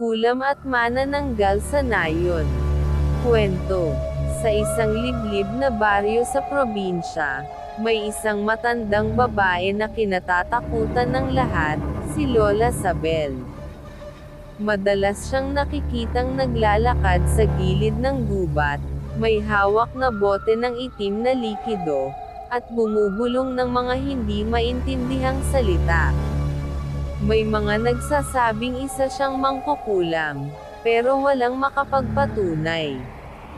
kulam at manananggal sa nayon. Kwento Sa isang liblib na baryo sa probinsya, may isang matandang babae na kinatatakutan ng lahat, si Lola Sabel. Madalas siyang nakikitang naglalakad sa gilid ng gubat, may hawak na bote ng itim na likido, at bumubulong ng mga hindi maintindihang salita. May mga nagsasabing isa siyang mangkukulam, pero walang makapagpatunay.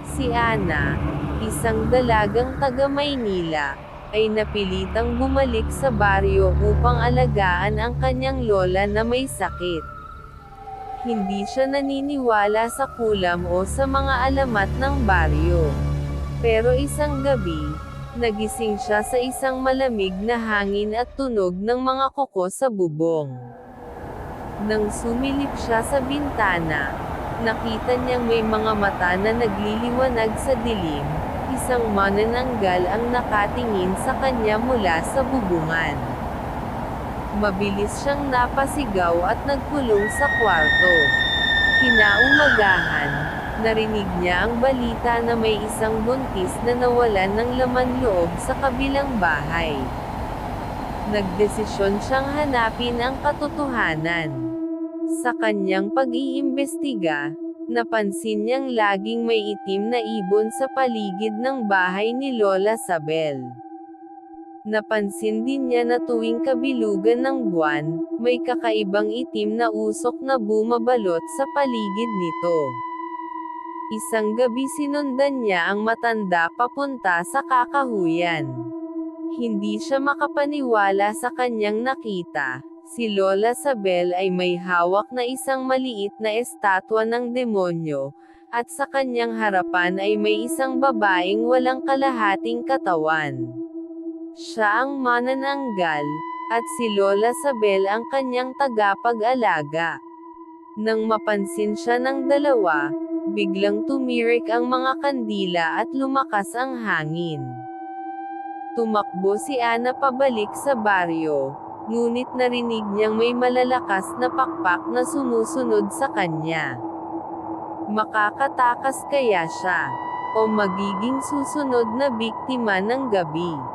Si Ana, isang dalagang taga Maynila, ay napilitang bumalik sa baryo upang alagaan ang kanyang lola na may sakit. Hindi siya naniniwala sa kulam o sa mga alamat ng baryo. Pero isang gabi, nagising siya sa isang malamig na hangin at tunog ng mga kuko sa bubong. Nang sumilip siya sa bintana, nakita niyang may mga mata na nagliliwanag sa dilim, isang manananggal ang nakatingin sa kanya mula sa bubungan. Mabilis siyang napasigaw at nagkulong sa kwarto. Kinaumagahan, narinig niya ang balita na may isang buntis na nawalan ng laman loob sa kabilang bahay. Nagdesisyon siyang hanapin ang katotohanan. Sa kanyang pag-iimbestiga, napansin niyang laging may itim na ibon sa paligid ng bahay ni Lola Sabel. Napansin din niya na tuwing kabilugan ng buwan, may kakaibang itim na usok na bumabalot sa paligid nito. Isang gabi sinundan niya ang matanda papunta sa kakahuyan. Hindi siya makapaniwala sa kanyang nakita. Si Lola Sabel ay may hawak na isang maliit na estatwa ng demonyo, at sa kanyang harapan ay may isang babaeng walang kalahating katawan. Siya ang manananggal, at si Lola Sabel ang kanyang tagapag-alaga. Nang mapansin siya ng dalawa, biglang tumirik ang mga kandila at lumakas ang hangin. Tumakbo si Ana pabalik sa baryo, ngunit narinig niyang may malalakas na pakpak na sumusunod sa kanya. Makakatakas kaya siya, o magiging susunod na biktima ng gabi.